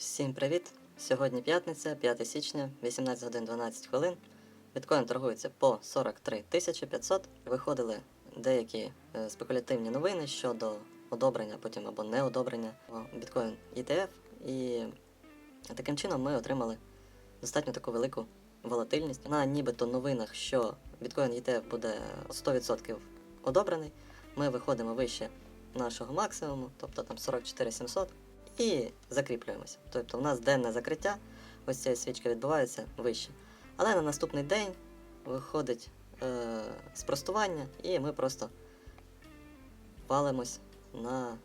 Всім привіт! Сьогодні п'ятниця, 5 січня, 18 годин 12 хвилин. Біткоін торгується по 43 тисячі 500. Виходили деякі е, спекулятивні новини щодо одобрення, потім або неодобрення біткоін ETF. І таким чином ми отримали достатньо таку велику волатильність. На нібито новинах, що біткоін ETF буде 100% одобрений, ми виходимо вище нашого максимуму, тобто там 44 700, і закріплюємося. Тобто у нас денне закриття, ось ця свічка відбувається вище. Але на наступний день виходить е, спростування, і ми просто палимось на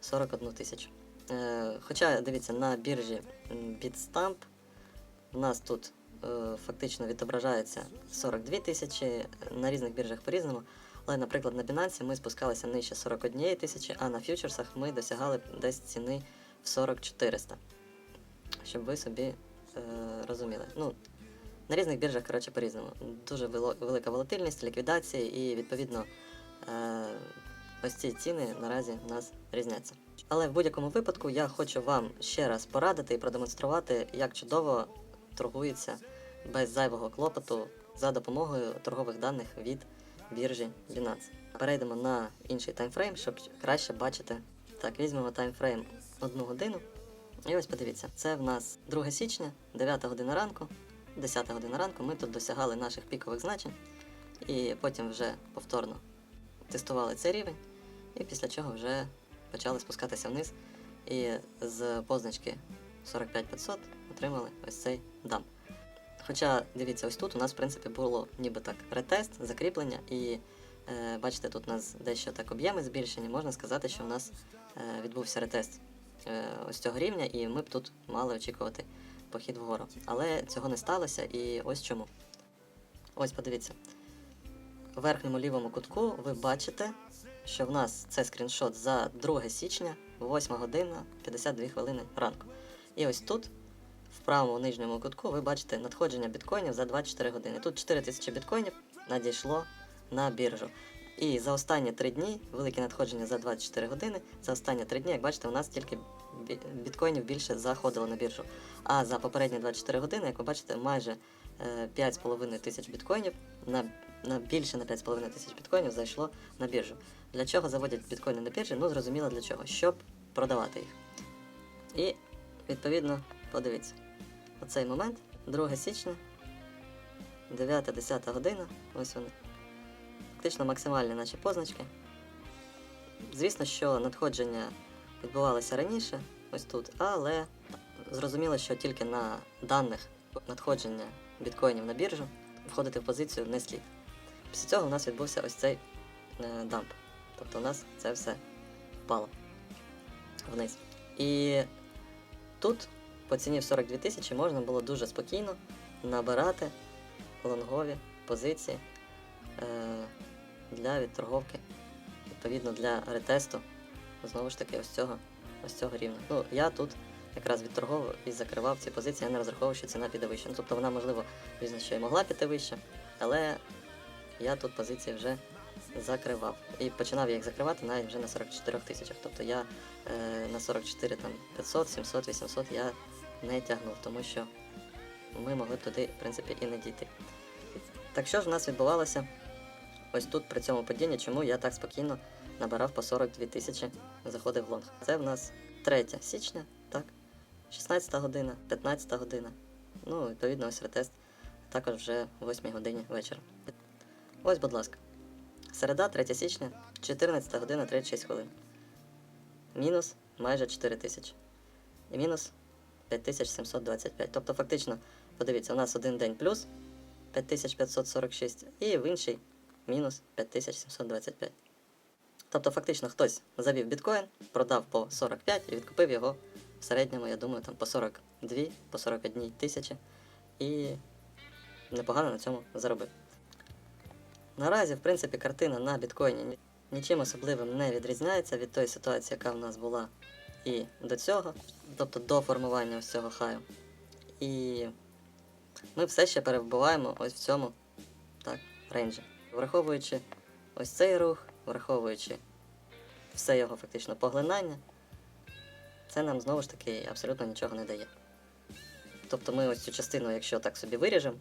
41 тисячу. Е, хоча, дивіться, на біржі Bitstamp у нас тут е, фактично відображається 42 тисячі, на різних біржах по-різному. Але, наприклад, на Binance ми спускалися нижче 41 тисячі, а на фьючерсах ми досягали десь ціни в 4400. Щоб ви собі е, розуміли. Ну, на різних біржах, коротше, по-різному. Дуже велика волатильність, ліквідації і, відповідно, е, ось ці ціни наразі в нас різняться. Але в будь-якому випадку я хочу вам ще раз порадити і продемонструвати, як чудово торгується без зайвого клопоту за допомогою торгових даних від біржі Binance. Перейдемо на інший таймфрейм, щоб краще бачити. Так, візьмемо таймфрейм 1 годину. І ось подивіться, це в нас 2 січня, 9 година ранку, 10 година ранку. Ми тут досягали наших пікових значень, і потім вже повторно тестували цей рівень, і після чого вже почали спускатися вниз. І з позначки 45500 отримали ось цей дамп. Хоча, дивіться, ось тут у нас, в принципі, було ніби так ретест, закріплення, і е, бачите, тут у нас дещо так об'єми збільшені. Можна сказати, що у нас е, відбувся ретест е, ось цього рівня, і ми б тут мали очікувати похід вгору. Але цього не сталося, і ось чому. Ось подивіться. У верхньому лівому кутку ви бачите, що в нас це скріншот за 2 січня, 8 година 52 хвилини ранку. І ось тут в правому нижньому кутку ви бачите надходження біткоїнів за 24 години. Тут 4000 біткоїнів надійшло на біржу. І за останні 3 дні велике надходження за 24 години. За останні 3 дні, як бачите, у нас тільки біткоїнів більше заходило на біржу. А за попередні 24 години, як ви бачите, майже е, 5,5 тисяч біткоїнів на, на більше на 5,5 тисяч біткоїнів зайшло на біржу. Для чого заводять біткоїни на біржі? Ну, зрозуміло для чого. Щоб продавати їх. І відповідно подивіться. Оцей момент, 2 січня, 9-10 година, ось вони. Фактично максимальні наші позначки. Звісно, що надходження відбувалося раніше, ось тут, але зрозуміло, що тільки на даних надходження біткоїнів на біржу входити в позицію не слід. Після цього у нас відбувся ось цей е, дамп. Тобто у нас це все впало вниз. І тут по ціні в 42 тисячі можна було дуже спокійно набирати лонгові позиції е, для відторговки, відповідно для ретесту, знову ж таки, ось цього, ось цього рівня. Ну, я тут якраз відторговував і закривав ці позиції, я не розраховував, що ціна піде вище. Ну, тобто вона, можливо, звісно, що і могла піти вище, але я тут позиції вже закривав. І починав я їх закривати навіть вже на 44 тисячах. Тобто я е, на 44 там 500, 700, 800 я не тягнув, тому що ми могли б туди, в принципі, і не дійти. Так що ж в нас відбувалося ось тут при цьому падінні, чому я так спокійно набирав по 42 тисячі, заходив в лонг. Це в нас 3 січня, так? 16 година, 15 година. Ну, відповідно, ось ретест також вже в 8 годині вечора. Ось, будь ласка. Середа, 3 січня, 14 година 36 хвилин. Мінус майже 4 тисячі. І мінус 5725. Тобто, фактично, подивіться, у нас один день плюс 5546 і в інший мінус 5725. Тобто, фактично, хтось завів біткоін, продав по 45 і відкупив його в середньому, я думаю, там по 42, по 41 тисячі. І непогано на цьому заробив. Наразі, в принципі, картина на біткоїні нічим особливим не відрізняється від тої ситуації, яка в нас була і до цього, тобто до формування ось цього хаю. І ми все ще перебуваємо ось в цьому так, рейнджі. Враховуючи ось цей рух, враховуючи все його фактично поглинання, це нам знову ж таки абсолютно нічого не дає. Тобто ми ось цю частину, якщо так собі виріжемо,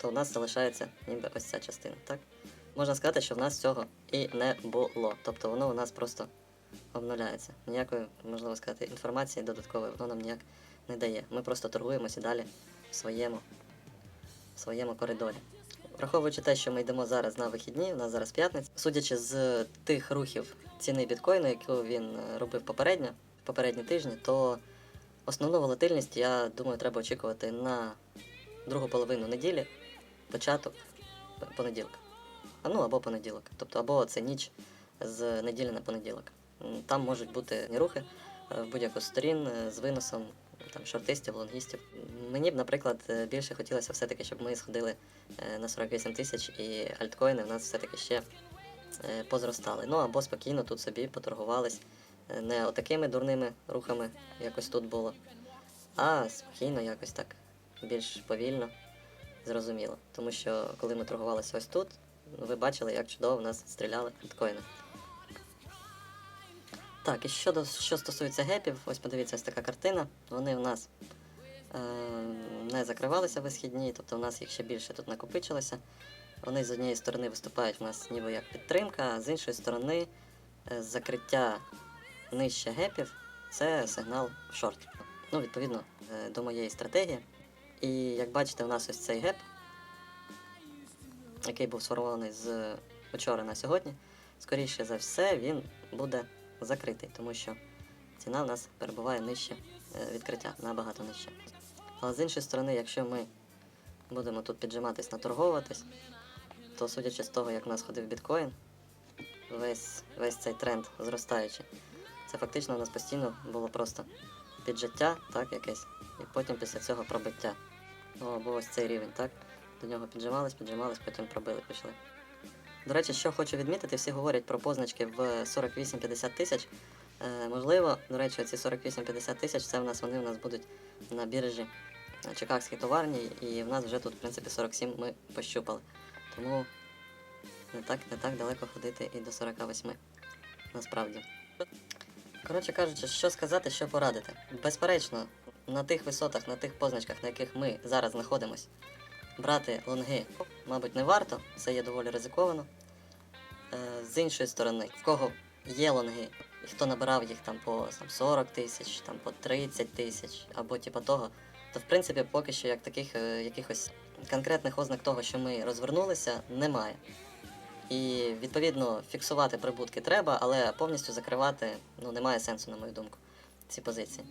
то в нас залишається ніби ось ця частина, так? Можна сказати, що в нас цього і не було. Тобто воно у нас просто обнуляється. Ніякої, можливо сказати, інформації додаткової воно нам ніяк не дає. Ми просто торгуємося далі в своєму, в своєму коридорі. Враховуючи те, що ми йдемо зараз на вихідні, у нас зараз п'ятниця, судячи з тих рухів ціни біткоїну, яку він е, робив попередньо, попередні тижні, то основну волатильність, я думаю, треба очікувати на другу половину неділі, початок понеділка. А ну або понеділок. Тобто або це ніч з неділі на понеділок. Там можуть бути рухи е, в будь-яку сторін е, з виносом там, шортистів, лонгістів. Мені б, наприклад, е, більше хотілося все-таки, щоб ми сходили е, на 48 тисяч і альткоїни в нас все-таки ще е, позростали. Ну або спокійно тут собі поторгувались е, не отакими дурними рухами, якось тут було, а спокійно, якось так, більш повільно, зрозуміло. Тому що коли ми торгувалися ось тут, ви бачили, як чудово в нас стріляли біткоїни. Так, і щодо що стосується гепів, ось подивіться, ось така картина. Вони у нас е, не закривалися висхідні, тобто у нас їх ще більше тут накопичилося. Вони з однієї сторони виступають у нас ніби як підтримка, а з іншої сторони е, закриття нижче гепів це сигнал в шорт. Ну, відповідно, е, до моєї стратегії. І як бачите, у нас ось цей геп, який був сформований з вчора на сьогодні, скоріше за все, він буде закритий, тому що ціна у нас перебуває нижче е, відкриття, набагато нижче. Але з іншої сторони, якщо ми будемо тут піджиматись, наторговуватись, то судячи з того, як у нас ходив біткоін, весь, весь цей тренд зростаючий, це фактично у нас постійно було просто піджиття, так, якесь, і потім після цього пробиття. Ну, або ось цей рівень, так? До нього піджимались, піджимались, потім пробили, пішли. До речі, що хочу відмітити, всі говорять про позначки в 48-50 тисяч. Е, можливо, до речі, ці 48-50 тисяч, це в нас вони у нас будуть на біржі Чикагській товарній, і в нас вже тут, в принципі, 47 ми пощупали. Тому не так, не так далеко ходити і до 48. Насправді. Коротше кажучи, що сказати, що порадити. Безперечно, на тих висотах, на тих позначках, на яких ми зараз знаходимось, брати лонги, мабуть, не варто, це є доволі ризиковано. Е, з іншої сторони, в кого є лонги, і хто набирав їх там по там, 40 тисяч, там по 30 тисяч або типа того, то в принципі поки що як таких е, якихось конкретних ознак того, що ми розвернулися, немає. І відповідно фіксувати прибутки треба, але повністю закривати ну, немає сенсу, на мою думку, ці позиції.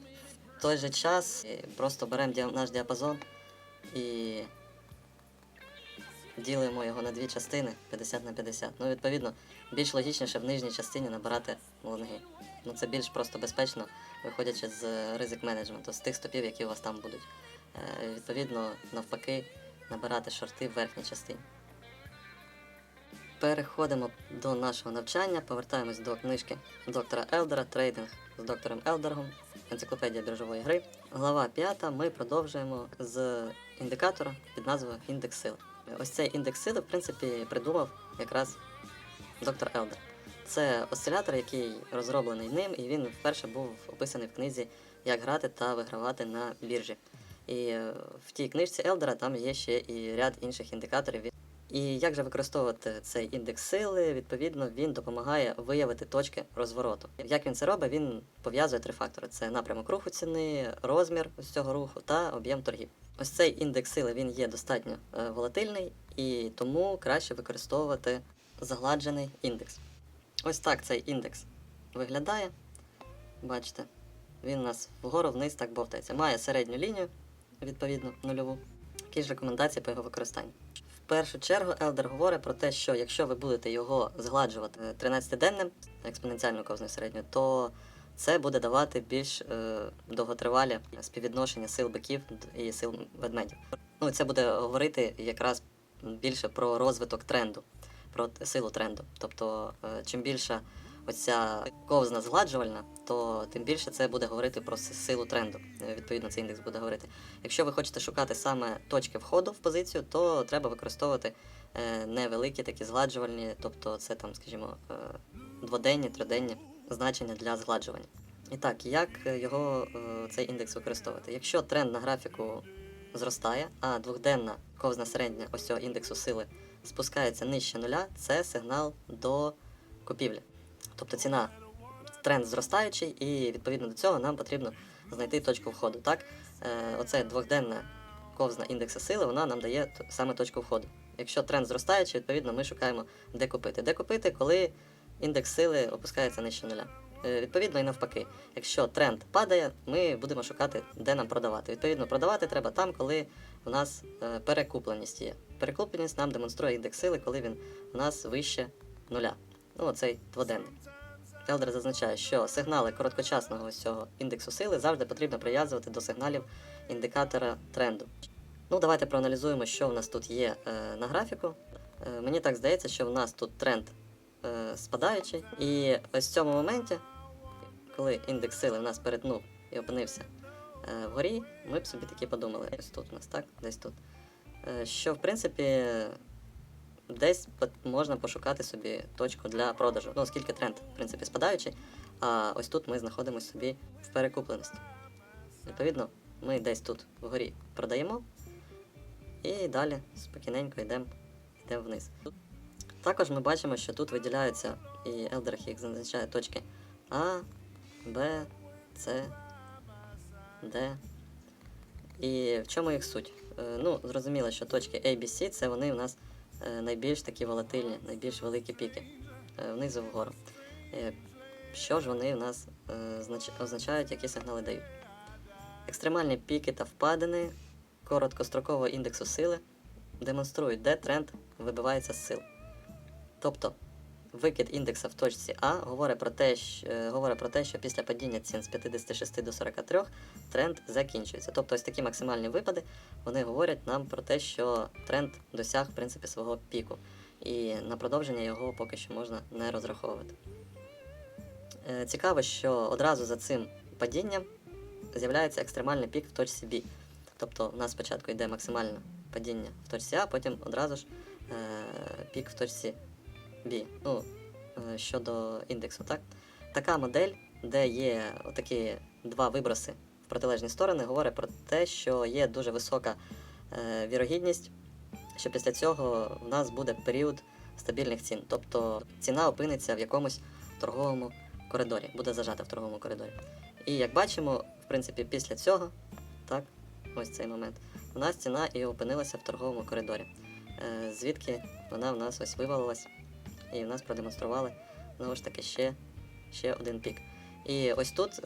В той же час е, просто беремо наш діапазон і ділимо його на дві частини 50 на 50. Ну, відповідно, більш логічніше в нижній частині набирати лонги. Ну, це більш просто безпечно, виходячи з ризик менеджменту, з тих стопів, які у вас там будуть. Е, відповідно, навпаки, набирати шорти в верхній частині. Переходимо до нашого навчання, повертаємось до книжки доктора Елдера Трейдинг з доктором Елдергом, енциклопедія біржової гри. Глава 5. Ми продовжуємо з індикатора під назвою індекс сили. Ось цей індекс сили, в принципі, придумав якраз доктор Елдер. Це осцилятор, який розроблений ним, і він вперше був описаний в книзі Як грати та вигравати на біржі. І е, в тій книжці Елдера там є ще і ряд інших індикаторів. І як же використовувати цей індекс сили? Відповідно, він допомагає виявити точки розвороту. Як він це робить? Він пов'язує три фактори: це напрямок руху ціни, розмір з цього руху та об'єм торгів. Ось цей індекс сили він є достатньо е, волатильний і тому краще використовувати загладжений індекс. Ось так цей індекс виглядає. Бачите, він у нас вгору вниз так бовтається. Має середню лінію, відповідно, нульову. Які ж рекомендації по його використанню? Першу чергу Елдер говорить про те, що якщо ви будете його згладжувати 13-денним експоненціальну ковзною середню, то це буде давати більш е, довготривалі співвідношення сил биків і сил ведмедів. Ну, це буде говорити якраз більше про розвиток тренду, про силу тренду. Тобто, е, чим більша оця ковзна згладжувальна, то тим більше це буде говорити про силу тренду. Відповідно, цей індекс буде говорити. Якщо ви хочете шукати саме точки входу в позицію, то треба використовувати е, невеликі такі згладжувальні, тобто це там, скажімо, е, дводенні, триденні значення для згладжування. І так, як його е, цей індекс використовувати? Якщо тренд на графіку зростає, а двохденна ковзна середня ось цього індексу сили спускається нижче нуля, це сигнал до купівлі. Тобто ціна тренд зростаючий, і відповідно до цього нам потрібно знайти точку входу. Так, е, оце двохденна ковзна індекса сили, вона нам дає саме точку входу. Якщо тренд зростаючий, відповідно ми шукаємо, де купити. Де купити, коли індекс сили опускається нижче нуля. Е, Відповідно і навпаки, якщо тренд падає, ми будемо шукати, де нам продавати. Відповідно, продавати треба там, коли в нас е, перекупленість є. Перекупленість нам демонструє індекс сили, коли він у нас вище нуля. Ну, оцей дводенний. Елдер зазначає, що сигнали короткочасного ось цього індексу сили завжди потрібно прив'язувати до сигналів індикатора тренду. Ну, давайте проаналізуємо, що в нас тут є е, на графіку. Е, мені так здається, що в нас тут тренд е, спадаючий. І ось в цьому моменті, коли індекс сили в нас перетнув і опинився е, вгорі, ми б собі таки подумали, ось тут у нас, так? Десь тут. Е, що, в принципі, десь можна пошукати собі точку для продажу. Ну, оскільки тренд, в принципі, спадаючий, а ось тут ми знаходимося собі в перекупленості. Відповідно, ми десь тут вгорі продаємо і далі спокійненько йдемо йдемо вниз. Також ми бачимо, що тут виділяються, і Елдерах їх зазначає точки А, Б, С, Д. І в чому їх суть? Е, Ну, зрозуміло, що точки A, B, це вони у нас найбільш такі волатильні, найбільш великі піки е, внизу вгору. Е, Що ж вони в нас е, означають, які сигнали дають? Екстремальні піки та впадини короткострокового індексу сили демонструють, де тренд вибивається з сил. Тобто, викид індекса в точці А говорить про те, що, е, говорить про те, що після падіння цін з 56 до 43 тренд закінчується. Тобто ось такі максимальні випади вони говорять нам про те, що тренд досяг в принципі свого піку. І на продовження його поки що можна не розраховувати. Е, Цікаво, що одразу за цим падінням з'являється екстремальний пік в точці B. Тобто у нас спочатку йде максимальне падіння в точці А, потім одразу ж е, пік в точці B. Ну, е, щодо індексу, так? Така модель, де є такі два виброси в протилежні сторони, говорить про те, що є дуже висока е, вірогідність, що після цього в нас буде період стабільних цін. Тобто ціна опиниться в якомусь торговому коридорі, буде зажата в торговому коридорі. І як бачимо, в принципі, після цього, так, ось цей момент, у нас ціна і опинилася в торговому коридорі. Е, звідки вона в нас ось вивалилась, і в нас продемонстрували знову ж таки ще, ще один пік. І ось тут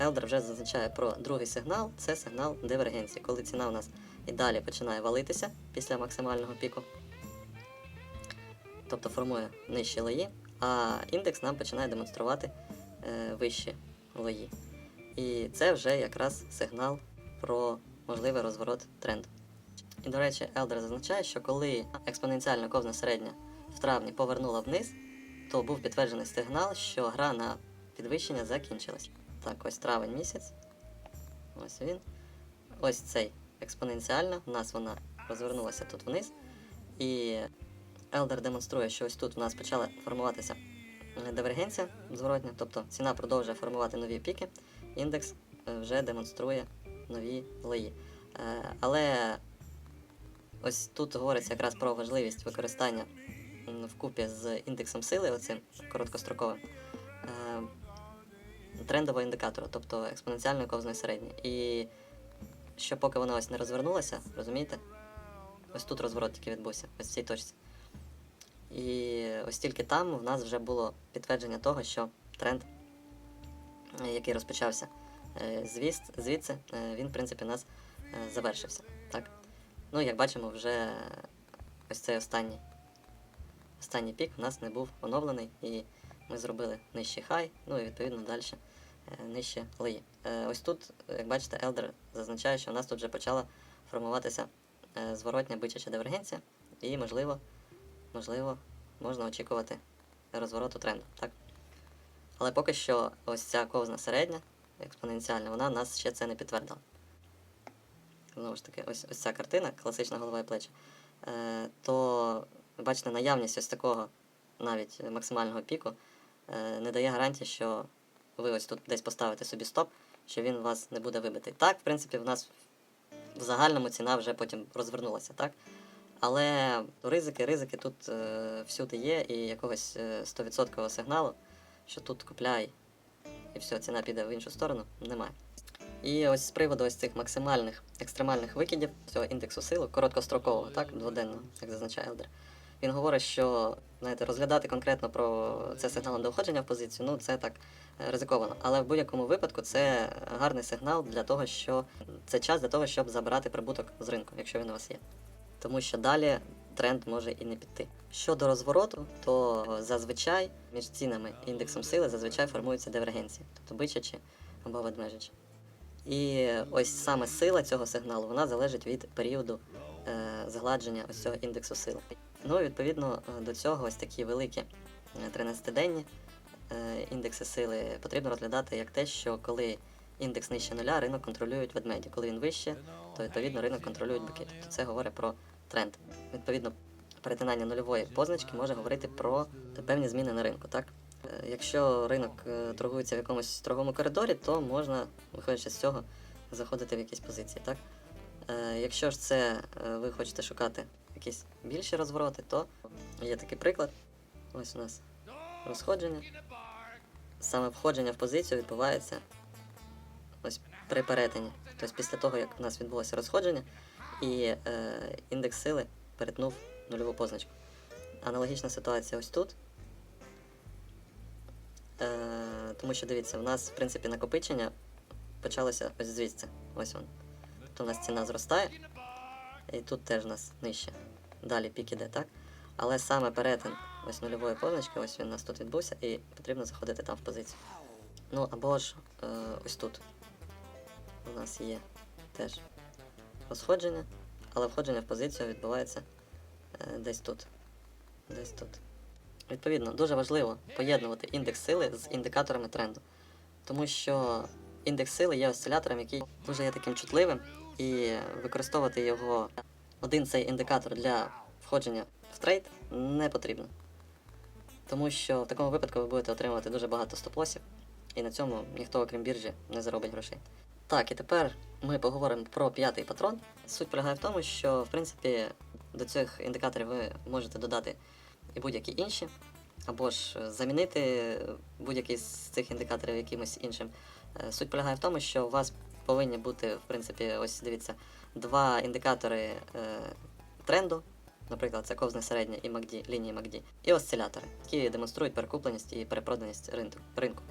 Елдер вже зазначає про другий сигнал це сигнал дивергенції, коли ціна у нас і далі починає валитися після максимального піку, тобто формує нижчі лої, а індекс нам починає демонструвати е, вищі лої. І це вже якраз сигнал про можливий розворот тренду. І, до речі, Елдер зазначає, що коли експоненціальна ковзна середня в травні повернула вниз, то був підтверджений сигнал, що гра на підвищення закінчилась. Так, ось травень місяць. Ось він. Ось цей експоненціальна. У нас вона розвернулася тут вниз. І Елдер демонструє, що ось тут у нас почала формуватися дивергенція зворотня, тобто ціна продовжує формувати нові піки, індекс е, вже демонструє нові лої. Е, Але ось тут говориться якраз про важливість використання вкупі з індексом сили, оцим короткостроковим, е, трендового індикатора, тобто експоненціальної ковзної середньої. І що поки вона ось не розвернулася, розумієте? Ось тут розворот тільки відбувся, ось в цій точці. І ось тільки там в нас вже було підтвердження того, що тренд, е, який розпочався е, звідси, він, в принципі, у нас завершився. Так? Ну, як бачимо, вже ось цей останній, останній пік у нас не був оновлений, і ми зробили нижчий хай, ну і відповідно далі е, нижче лої. Е, Ось тут, як бачите, Елдер зазначає, що у нас тут вже почала формуватися е, зворотня бичача дивергенція, і можливо, можливо, можна очікувати розвороту тренду. Так? Але поки що ось ця ковзна середня, експоненціальна, вона нас ще це не підтвердила. Знову ж таки, ось, ось ця картина, класична голова і плечі, е, то бачите, наявність ось такого навіть максимального піку е, не дає гарантії, що ви ось тут десь поставите собі стоп, що він вас не буде вибитий. Так, в принципі, в нас в загальному ціна вже потім розвернулася, так? Але ризики, ризики тут е, всюди є, і якогось е, 100% сигналу, що тут купляй, і все, ціна піде в іншу сторону, немає. І ось з приводу ось цих максимальних екстремальних викидів цього індексу сили, короткострокового, так, дводенного, як зазначає Елдер. Він говорить, що знаєте, розглядати конкретно про це сигналом до входження в позицію, ну це так е, ризиковано. Але в будь-якому випадку це гарний сигнал для того, що це час для того, щоб забирати прибуток з ринку, якщо він у вас є. Тому що далі тренд може і не піти. Щодо розвороту, то зазвичай між цінами і індексом сили зазвичай формуються дивергенції, тобто бичачі або ведмежачі. І ось саме сила цього сигналу вона залежить від періоду е, згладження ось цього індексу сили. Ну відповідно е, до цього ось такі великі е, 13-денні е, індекси сили потрібно розглядати як те, що коли індекс нижче нуля, ринок контролюють ведмеді. Коли він вище, то відповідно ринок контролюють бики. Тобто це говорить про тренд. Відповідно, перетинання нульової позначки може говорити про певні зміни на ринку. Так? Е, Якщо ринок е, торгується в якомусь торговому коридорі, то можна, виходячи з цього, заходити в якісь позиції. Так? Е, Якщо ж це е, ви хочете шукати якісь більші розвороти, то є такий приклад. Ось у нас розходження. Саме входження в позицію відбувається ось при перетині. Тобто після того, як у нас відбулося розходження, і е, індекс сили перетнув нульову позначку. Аналогічна ситуація ось тут. Е, тому що дивіться, у нас в принципі накопичення почалося ось звідси. Ось він. Тобто у нас ціна зростає, і тут теж у нас нижче. Далі пік іде, так? Але саме перетин ось нульової позначки, ось він у нас тут відбувся, і потрібно заходити там в позицію. Ну або ж е, ось тут. У нас є теж розходження, але входження в позицію відбувається е, десь тут. Десь тут. Відповідно, дуже важливо поєднувати індекс сили з індикаторами тренду. Тому що індекс сили є осцилятором, який дуже є таким чутливим, і використовувати його один цей індикатор для входження в трейд не потрібно. Тому що в такому випадку ви будете отримувати дуже багато стоп-лосів, і на цьому ніхто, окрім біржі, не заробить грошей. Так, і тепер ми поговоримо про п'ятий патрон. Суть полягає в тому, що в принципі до цих індикаторів ви можете додати і будь-які інші, або ж замінити будь-який з цих індикаторів якимось іншим. Е, Суть полягає в тому, що у вас повинні бути, в принципі, ось дивіться, два індикатори е, тренду, наприклад, це ковзне середнє і MACD, лінії MACD, і осцилятори, які демонструють перекупленість і перепроданість ринку.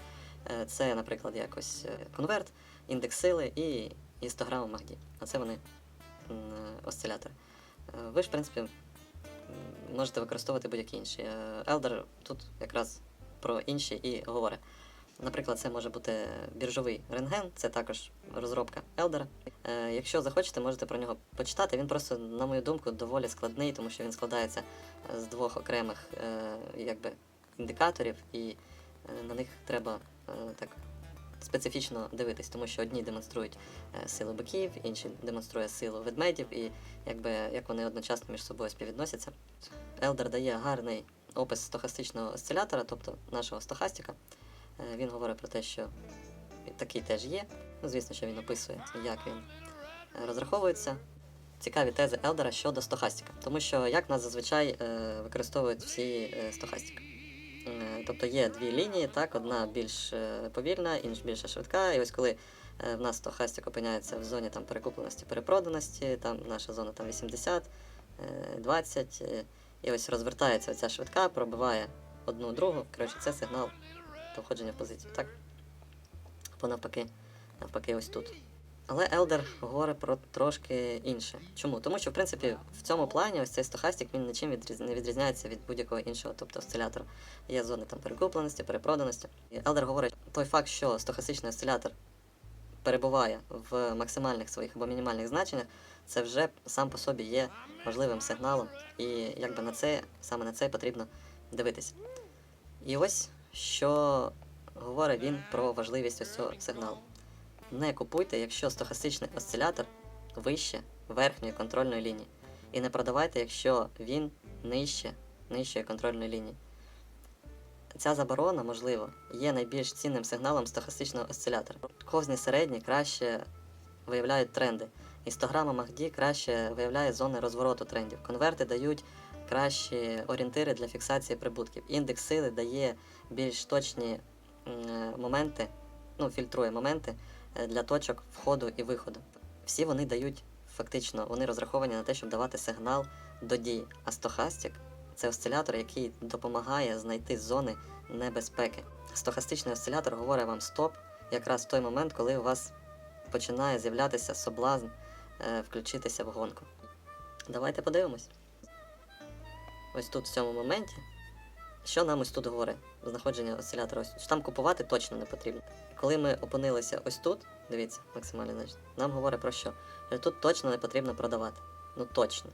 Е, Це, наприклад, якось е, конверт, індекс сили і гістограма MACD. А це вони е, осцилятори. Е, Ви ж, в принципі, можете використовувати будь-які інші. Е, Elder тут якраз про інші і говорить. Наприклад, це може бути біржовий рентген, це також розробка Елдера. Якщо захочете, можете про нього почитати. Він просто, на мою думку, доволі складний, тому що він складається з двох окремих е, якби, індикаторів, і е, на них треба е, так специфічно дивитись, тому що одні демонструють силу биків, інші демонструють силу ведмедів, і якби як вони одночасно між собою співвідносяться. Елдер дає гарний опис стохастичного осцилятора, тобто нашого стохастика. Е, Він говорить про те, що такий теж є. Ну, звісно, що він описує, як він е, розраховується. Цікаві тези Елдера щодо стохастика. Тому що як нас зазвичай е, використовують всі стохастики. Тобто є дві лінії, так, одна більш повільна, інша більш швидка. І ось коли в нас стохастик опиняється в зоні там, перекупленості, перепроданості, там наша зона там 80, е, 20, е, і ось розвертається ця швидка, пробиває одну другу. Коротше, це сигнал в позицію, так? Або навпаки, навпаки, ось тут. Але Елдер говорить про трошки інше. Чому? Тому що, в принципі, в цьому плані ось цей стохастик він нічим відріз... не відрізняється від будь-якого іншого, тобто осцилятора. Є зони там перекупленості, перепроданості. І Елдер говорить, той факт, що стохастичний осцилятор перебуває в максимальних своїх або мінімальних значеннях, це вже сам по собі є важливим сигналом, і якби на це, саме на це потрібно дивитися. І ось що говорить він про важливість ось цього сигналу. Не купуйте, якщо стохастичний осцилятор вище верхньої контрольної лінії. І не продавайте, якщо він нижче нижчої контрольної лінії. ця заборона, можливо, є найбільш цінним сигналом стохастичного осцилятора. Ковзні середні краще виявляють тренди. Істограма MACD краще виявляє зони розвороту трендів. Конверти дають кращі орієнтири для фіксації прибутків. Індекс сили дає більш точні моменти, ну, фільтрує моменти е, для точок входу і виходу. Всі вони дають фактично, вони розраховані на те, щоб давати сигнал до дії. А стохастик це осцилятор, який допомагає знайти зони небезпеки. Стохастичний осцилятор говорить вам стоп якраз в той момент, коли у вас починає з'являтися соблазн е, включитися в гонку. Давайте подивимось. Ось тут, в цьому моменті, що нам ось тут говорить знаходження осцилятора? Ось там купувати точно не потрібно. Коли ми опинилися ось тут, дивіться, максимальне значення, нам говорить про що? Що тут точно не потрібно продавати. Ну точно.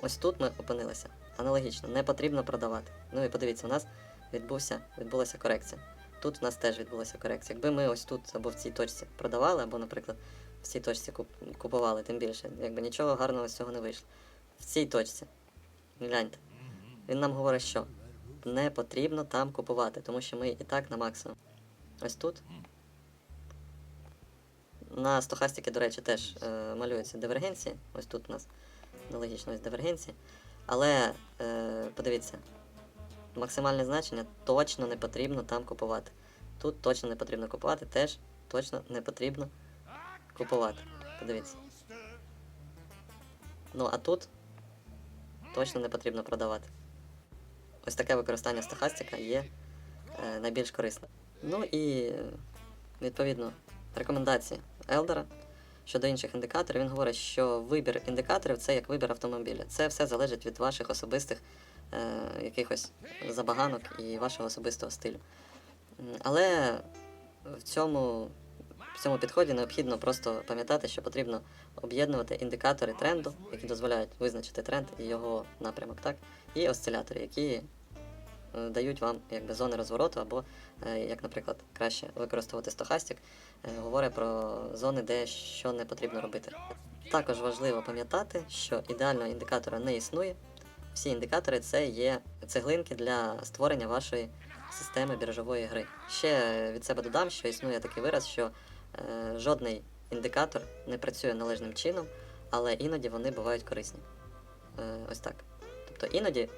Ось тут ми опинилися. Аналогічно, не потрібно продавати. Ну і подивіться, у нас відбувся, відбулася корекція. Тут у нас теж відбулася корекція. Якби ми ось тут або в цій точці продавали, або, наприклад, в цій точці куп- купували, тим більше, якби нічого гарного з цього не вийшло. В цій точці. Гляньте. Він нам говорить, що не потрібно там купувати, тому що ми і так на максимум. Ось тут. На стохастики, до речі, теж е, малюються дивергенції. Ось тут у нас аналогічно ось дивергенції. Але е, подивіться, максимальне значення точно не потрібно там купувати. Тут точно не потрібно купувати, теж точно не потрібно купувати. Подивіться. Ну а тут точно не потрібно продавати. Ось таке використання стохастика є е, найбільш корисним. Ну і відповідно рекомендації Елдера щодо інших індикаторів. Він говорить, що вибір індикаторів це як вибір автомобіля. Це все залежить від ваших особистих е, якихось забаганок і вашого особистого стилю. Але в цьому, в цьому підході необхідно просто пам'ятати, що потрібно об'єднувати індикатори тренду, які дозволяють визначити тренд і його напрямок, так, і осцилятори, які е, дають вам якби, зони розвороту, або, е, як, наприклад, краще використовувати стохастик, е, говорить про зони, де що не потрібно робити. Також важливо пам'ятати, що ідеального індикатора не існує. Всі індикатори це є цеглинки для створення вашої системи біржової гри. Ще від себе додам, що існує такий вираз, що жодний індикатор не працює належним чином, але іноді вони бувають корисні. Е, ось так. Тобто іноді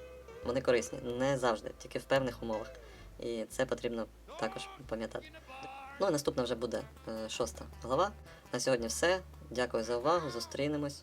вони корисні, не завжди, тільки в певних умовах. І це потрібно також пам'ятати. Ну а наступна вже буде е, шоста глава. На сьогодні все. Дякую за увагу. Зустрінемось